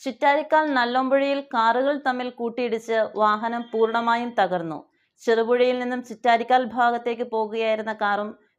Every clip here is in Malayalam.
ചിറ്റാരിക്കാൽ നല്ലമ്പുഴയിൽ കാറുകൾ തമ്മിൽ കൂട്ടിയിടിച്ച് വാഹനം പൂർണമായും തകർന്നു. ചെറുപുഴയിൽ നിന്നും ചിറ്റാരിക്കാൽ ഭാഗത്തേക്ക് പോകുകയായിരുന്ന കാറും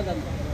かかる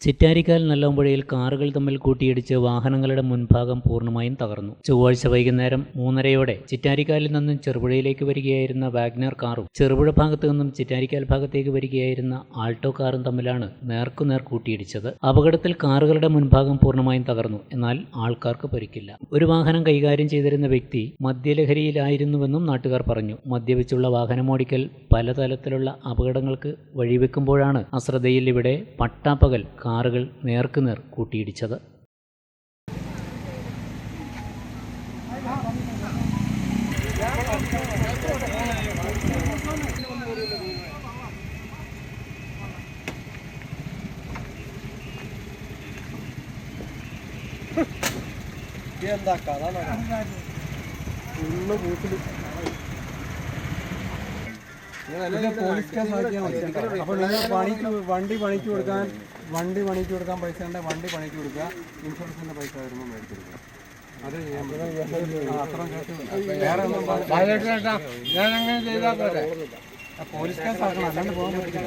ചിറ്റാരിക്കാൽ നല്ലമ്പുഴയിൽ കാറുകൾ തമ്മിൽ കൂട്ടിയിടിച്ച് വാഹനങ്ങളുടെ മുൻഭാഗം പൂർണമായും തകർന്നു. ചൊവ്വാഴ്ച വൈകുന്നേരം മൂന്നരയോടെ ചിറ്റാരിക്കാലിൽ നിന്നും ചെറുപുഴയിലേക്ക് വരികയായിരുന്ന വാഗ്നർ കാറും ചെറുപുഴ ഭാഗത്തു നിന്നും ചിറ്റാരിക്കാൽ ഭാഗത്തേക്ക് വരികയായിരുന്ന ആൾട്ടോ കാറും തമ്മിലാണ് നേർക്കുനേർ കൂട്ടിയിടിച്ചത്. അപകടത്തിൽ കാറുകളുടെ മുൻഭാഗം പൂർണമായും തകർന്നു. എന്നാൽ ആൾക്കാർക്ക് പരിക്കില്ല. ഒരു വാഹനം കൈകാര്യം ചെയ്തിരുന്ന വ്യക്തി മദ്യലഹരിയിലായിരുന്നുവെന്നും നാട്ടുകാർ പറഞ്ഞു. മദ്യപിച്ചുള്ള വാഹനമോടിക്കൽ പലതരത്തിലുള്ള അപകടങ്ങൾക്ക് വഴിവെക്കുമ്പോഴാണ് അശ്രദ്ധയിൽ ഇവിടെ പട്ടാപ്പകൽ കാറുകൾ നേർക്കുനേർ കൂട്ടിയിടിച്ചത്. എന്താ കഥ? ഫുള്ള് ബൂത്തിൽ പോലീസ് കേസ് ആക്കിയാൽ മതി അപ്പോൾ നിങ്ങൾ പണിക്ക് വണ്ടി പണിക്ക് കൊടുക്കാൻ വണ്ടി പണിക്ക് കൊടുക്കാൻ പൈസ ഉണ്ടെങ്കിൽ വണ്ടി പണിക്ക് കൊടുക്കുക. ഇൻഷുറൻസിന്റെ പൈസ വരുമ്പോൾ മേടിച്ചെടുക്കുക. അത് ചെയ്യാൻ. വേറെ ഒന്നും പോലീസ് കേസ് ആക്കണം. അല്ലാണ്ട് പോകാൻ പറ്റില്ല.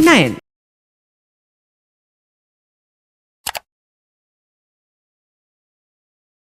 nine